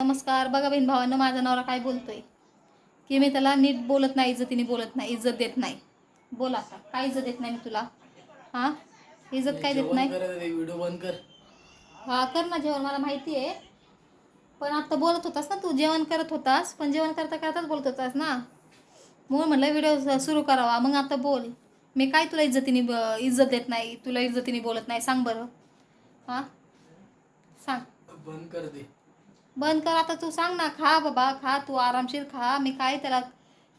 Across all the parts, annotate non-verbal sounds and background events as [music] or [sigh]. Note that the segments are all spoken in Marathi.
नमस्कार बघा बहीण भावांनो माझा नवरा काय बोलतोय? की मी त्याला नीट बोलत नाही इज्जतीने बोलत नाही इज्जत देत नाही. बोल आता काय इज्जत देत नाही मी तुला? हा? इज्जत काय देत नाही? व्हिडिओ बंद कर. हा कर ना जेवण मला माहिती आहे. पण आता बोलत होतास ना तू जेवण करत होतास पण जेवण करता करताच बोलत होतास ना? म्हणून म्हटलं व्हिडिओ सुरू करावा मग आता बोल. मी काय तुला इज्जतीने ब- इज्जत देत नाही तुला इज्जतीने बोलत नाही सांग बरं. हां? सांग. बंद कर दे. बंद कर आता तू सांग ना खा बाबा खा तू आरामशीर खा मी काय त्याला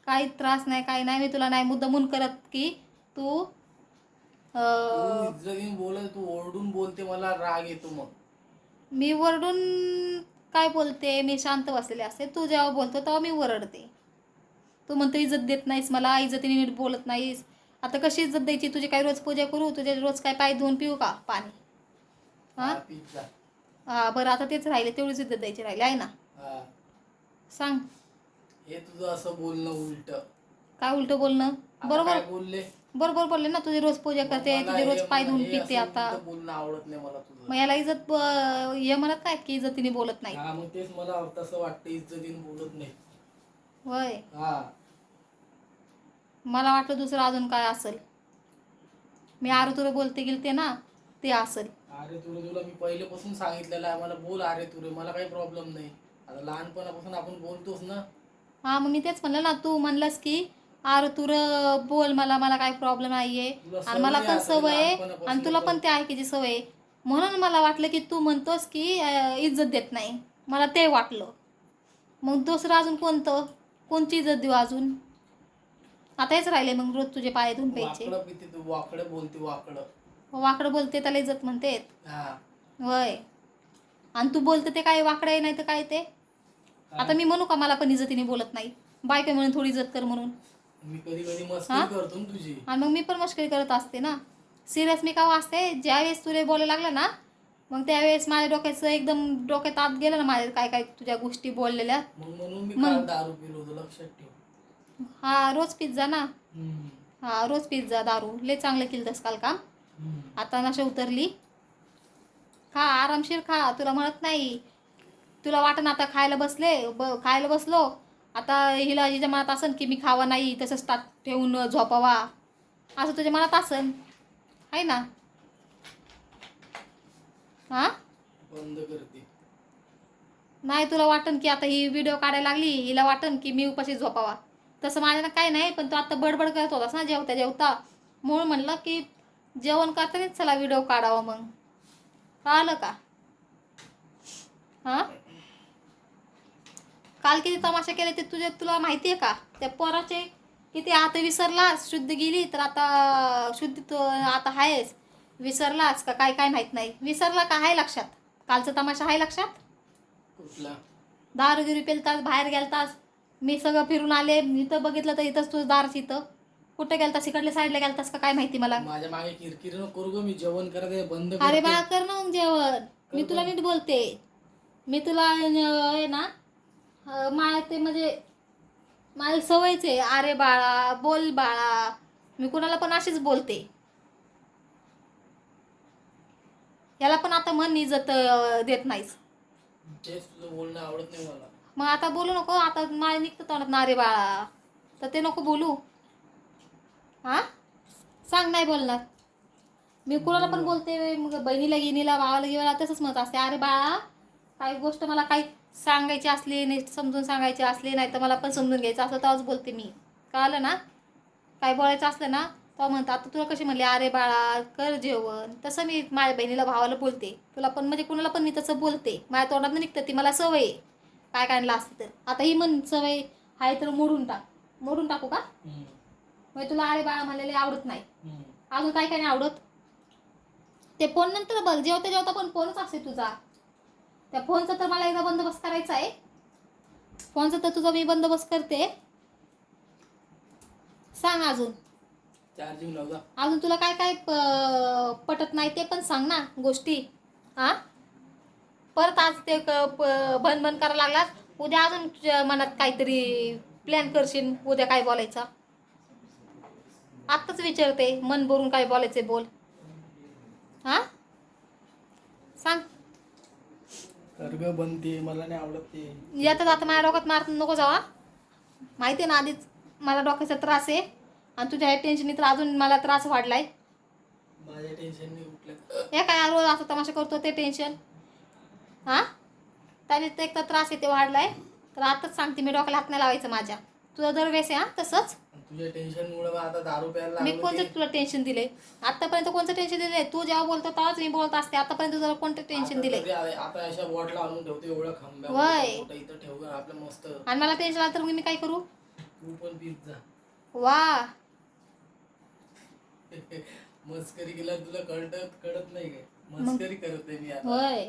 काही त्रास नाही काही नाही मी तुला नाही मुद्दामून करत की तू बोलत तू ओरडून बोलते मला राग येतो मग. मी वरडून काय बोलते? मी शांत बसलेले असते. तू जेव्हा बोलतो तेव्हा मी वरडते तू म्हणतो इज्जत देत नाहीस मला इज्जतीने नीट बोलत नाहीस. आता कशी इज्जत द्यायची? तुझी काय रोज पूजा करू? तुझे रोज काय पाय धुवून पिऊ का? पाणी. हां हा, बरं आता तेच राहिले तेवढीच इज्जत द्यायची राहिली आहे ना? हा. सांग. हे तुझं असं बोलणं उलट. काय उलटं बोलणं? बरोबर? बोलले? बरोबर बोलले ना तुझी रोज पूजा करते तुझे रोज पाय धुवून पिते आता. बोलणं आवडत नाही मला तुझं. मग याला इज्जत हे म्हणत नाहीत की इज्जतीने बोलत नाही हा मग तेच मला तसं वाटतं इज्जतीने बोलत नाही होय. हा. मला वाटलं दुसरं अजून काय असेल. मी आरू बोलते गेलते ना ते असेल. अरे तुरे तुला मी पहिलेपासून सांगितलेलं आहे मला बोल अरे तुरे मला काही प्रॉब्लेम नाही. आता लहानपणापासून आपण बोलतोच ना. हा मग मी तेच म्हणलं ना तू म्हणलंस की आरू तुर बोल मला मला काही प्रॉब्लेम नाहीये. तुला आणि मला सवय पण आहे आता सवय आहे लहानपणापासून आणि तुला पण. त्या ऐकायची सवय आहे. म्हणून मला वाटलं की तू म्हणतोस की अं, इज्जत देत नाही. मला ते वाटलं. मग दुसरं अजून कोणतं? कोणची इज्जत देऊ अजून? आता हेच राहिले मग रोज तुझे पाय धुवून प्यायचे. वाकडं पिते तू वाकडं बोलते वाकडं. वाकडं बोलते त्याला इज्जत म्हणते. हा. वय आणि तू बोलते ते काय वाकडं आहे नाही तर काय ते? आता मी म्हणू का मला पण इज्जतीने बोलत नाही? बायको म्हणून थोडी इज्जत कर म्हणून. आणि मग मी पण मस्करी करत असते ना. सिरियस मी का वाचते ज्यावेळेस तुला बोलायला लागलं ना मग त्यावेळेस माझ्या डोक्याचं एकदम डोक्यात आत गेलं ना माझ्या काय काय तुझ्या गोष्टी बोललेल्या. हा रोज पिझ्झा ना. हा रोज पिझ्झा दारू. लय चांगलं केलं काल काम. आता नशा उतरली. खा आरामशीर खा. तुला म्हणत नाही. तुला वाटण आता खायला बसले ब खायला बसलो. आता हिला हिच्या मनात असन की मी खावा नाही तसंच ताट ठेवून झोपावा. असं तुझ्या मनात असन? आहे ना. हां? नाही तुला वाटन की आता ही व्हिडिओ काढायला लागली. हिला वाटन की मी उपाशी झोपावा. तसं माझ्यानं काय नाही पण तू आता बडबड करत होतास ना जेवता जेवता म्हणून म्हणलं की जेवण करतानाच चला व्हिडिओ काढावा मग. कळालं का? हां? काल किती तमाशा केले ते तुझे तुला माहिती आहे का? त्या पोराचे किती आता विसरलास शुद्ध गेली तर आता शुद्ध तो आता आहेस विसरलास का? काय काय माहीत नाही. विसरला का? आहे लक्षात. कालचा तमाशा आहे लक्षात? दारू गिरू पेलतास बाहेर गेलतास. मी सगळं फिरून आले. इथं बघितलं तर इथंच तुझं दारच इथं. कुठं गेलतास? इकडल्या साईडला गेलतास का? काय माहिती मला? माझ्या मागे किरकिर करू ग मी जेवण करत बंद अरे करते. बाळा कर ना मग जेवण. मी तुला नीट बोलते. मी तुला अं, आहे ना अं, मा ते म्हणजे माझी सवयच आहे. अरे बाळा बोल बाळा. मी कुणाला पण अशीच बोलते. याला पण आता मन इज्जत अं, देत नाहीस. तेच तुझं बोलणं आवडत नाही मला. मग आता बोलू नको. आता मला निघतं तोंडात. ना अरे बाळा. तर ते नको बोलू. हां? सांग नाही बोलणार. मी कुणाला पण बोलते मग बहिणीला गिनीला भावाला गिवाला तसंच म्हणत असते. अरे बाळा काही गोष्ट मला काही सांगायची असली नाही समजून सांगायची असली नाही तर मला पण समजून घ्यायचं असलं तेव्हाच बोलते मी. कळलं ना? काय बोलायचं असलं ना तेव्हा म्हणतं आता तुला कशी म्हणली अरे बाळा कर जेवण. तसं मी माझ्या बहिणीला भावाला बोलते. तुला पण म्हणजे कुणाला पण मी तसं बोलते. माझ्या तोंडात निघतं ती मला सवय आहे. काय काय आणलं असतं तर. आता ही म्हण सवय आहे तर मोडून टाक. मोडून टाकू का? म्हणजे तुला अरे बाळा म्हणलेले आवडत नाही. अजून काय काय नाही आवडत? ते फोन नंतर बघ जेवता जेवता पण फोनच असते तुझा. त्या फोनचा तर मला एकदा बंदोबस्त करायचा आहे. फोनचा तर तुझा मी बंदोबस्त करते. सांग अजून. चार्जिंग अजून तुला काय काय पटत नाही ते पण सांग ना गोष्टी. हा परत आज ते बंद बंद करायला लागलास. उद्या अजून मनात काहीतरी प्लॅन करशील उद्या काय बोलायचा? आत्ताच विचारते मन भरून काय बोलायचे बोल. हा? सांग. ग बनते मला नाही आवडत ते. आता माझ्या डोक्यात मार नको जावा माहिती आहे ना आधीच मला डोक्याचा त्रास आहे आणि तुझ्या ह्या टेन्शननी तर अजून मला त्रास वाढलाय. माझ्या टेन्शनने उठलं. हे काय रोज असं तमाशा करतो ते टेन्शन हां? त्याने ते एक तर त्रास येते वाढलाय. तर आताच सांगते मी डोक्याला हात नाही लावायचं माझ्या. तुझं दरवेळेस आहे हां तसंच. तुझ्या टेन्शन मुळे आता दारू प्यायला मी कोणतं. तुला टेन्शन दिले आतापर्यंत कोणतं टेन्शन दिले तू जेव्हा बोलतो तेव्हाच मी बोलत असते. आतापर्यंत तुला कोणतं टेन्शन दिले आता अशा ठेवतो एवढं वय. इथं ठेव आपलं मस्त. आणि मला टेन्शन आलं तर मग मी काय करू? तू पण पिझ्झा वा. [laughs] मस्करी केला तुला कळत कळत नाही काय? मस्करी करत आहे मी आता. होय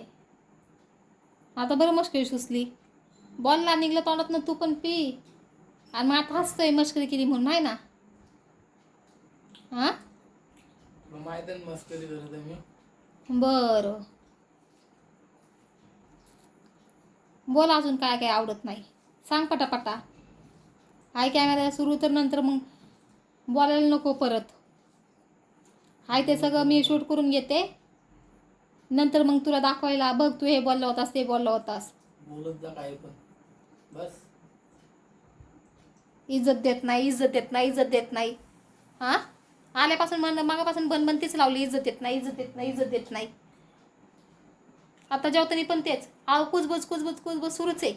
आता बरं मस्करी सुचली. बॉलला निघलं तोंडात ना तू पण पी. आणि मग आता हसतोय मस्करी केली म्हणून माही ना? हां? माहीत ना मस्करी करत आहे मी बरं. बोल अजून काय काय आवडत नाही. सांग पटापटा. हाय कॅमेरा सुरू तर नंतर मग बोलायला नको परत. हाय ते सगळं मी शूट करून घेते. नंतर मग तुला दाखवायला बघ तू हे बोलला होतास ते बोलला होतास. बोलत जा काय पण. बस. इज्जत देत नाही इज्जत देत नाही इज्जत देत नाही. हां? आल्यापासून मन मागापासून बन बन तीच लावली इज्जत देत नाही इज्जत देत नाही इज्जत देत नाही. आता जेवताना पण तेच. हा कुजबज कुजबज कुजबज सुरूच आहे.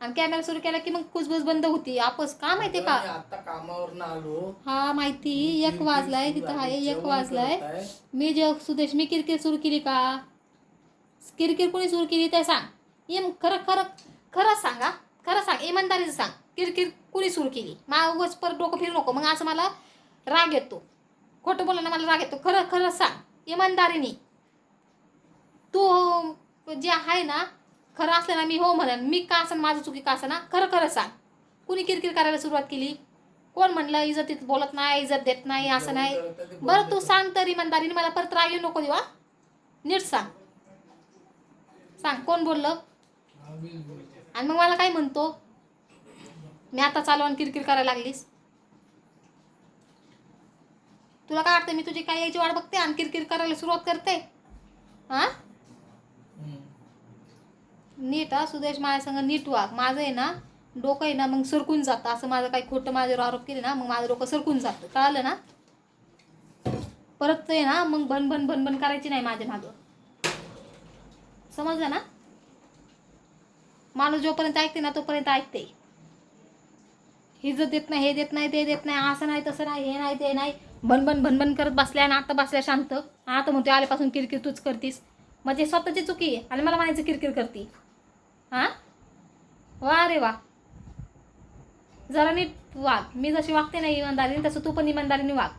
आणि कॅमेरा सुरू केला की मग कुजबज बंद होती. आपस का माहितीये का? आता कामावर आलो. हा माहिती. एक वाजलाय तिथं आहे एक वाजलाय. मी जे सुदेश मी किरकिर सुरू केली का? किरकिर कोणी सुरू केली ते सांग. एम खरं खरं खरं सांगा. खरं सांग इमानदारीचं सांग. किरकिर कुणी सुरू केली? मागच पर परत डोकं फिरू नको. मग असं मला राग येतो. खोटं बोलायला मला राग येतो. खरं खरं सांग. इमानदारीने. तू जे आहे ना खरं असलं ना मी हो म्हणेन. मी का असं माझं चुकी का असं ना खरं खरं सांग. कुणी किरकिर करायला सुरुवात केली? कोण म्हणलं इज्जतीत बोलत नाही इज्जत देत नाही असं नाही. बरं तू सांग तर इमानदारीने मला परत राग येऊ नको देवा. नीट सांग. सांग कोण बोललं? आणि मग मला काय म्हणतो? मी आता चालू आणि किरकिर करायला लागलीस. तुला काय वाटतं मी तुझी काय यायची वाट बघते आणि किरकिर करायला सुरुवात करते? हा? नीट हा सुदेश माझ्या संग नीट वाग. माझं आहे ना डोकं आहे ना मग सरकून जातं. असं माझं काही खोटं माझ्यावर आरोप केले ना मग माझं डोकं सरकून जातं. कळालं ना? परत आहे ना मग बन बन बन बन करायची नाही माझ्या मागं. समजलं ना? माणूस जोपर्यंत ऐकते ना तोपर्यंत ऐकते. इज्जत देत नाही हे देत नाही ते देत नाही असं नाही तसं नाही हे नाही ते नाही. भनभन भनभन करत बसल्या आणि आता बसल्या शांत. आता म्हणते आल्यापासून किरकिर तूच करतीस. म्हणजे स्वतःची चुकी आहे. आणि मला म्हणायचं किरकिर करती. हां? वा रे वा. जरा नीट वाग. मी जशी वागते ना इमानदारीने तसं तू पण इमानदारीने वाग.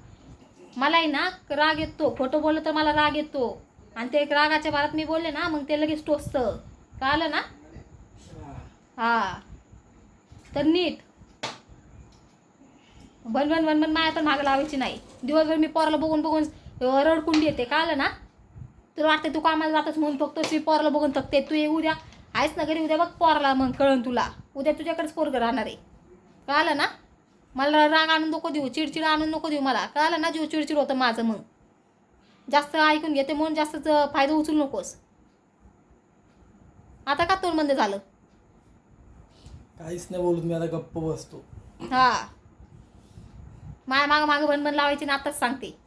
मलाही ना राग येतो. खोटं बोललं तर मला राग येतो. आणि ते एक रागाच्या भारात मी बोलले ना मग ते लगेच टोचतं. कळालं ना? हां हा. तर नीट. बनवन बनवन माया तर मागं लावायची नाही. दिवसभर मी पोराला बघून बघून रडकुंडी येते. कळलं ना? तुला वाटते तू कामाला जातच म्हणून फक्त मी पोराला बघून थकते. तू ये उद्या. आहेस ना घरी? उद्या बघ पोराला मग कळण तुला. उद्या तुझ्याकडेच पोरगं राहणार आहे. कळालं ना? मला राग आणून नको देऊ. चिडचिड आणून नको देऊ मला. कळालं ना? जीव चिडचिड होतं माझं मग. जास्त ऐकून घेते म्हणून जास्त फायदा उचलू नकोस. आता का तोंड बंद झालं? काहीच नाही बोलत. मी आता गप्प बसतो. हा. माय मागं मागं बन बन लावायची ना आताच सांगते.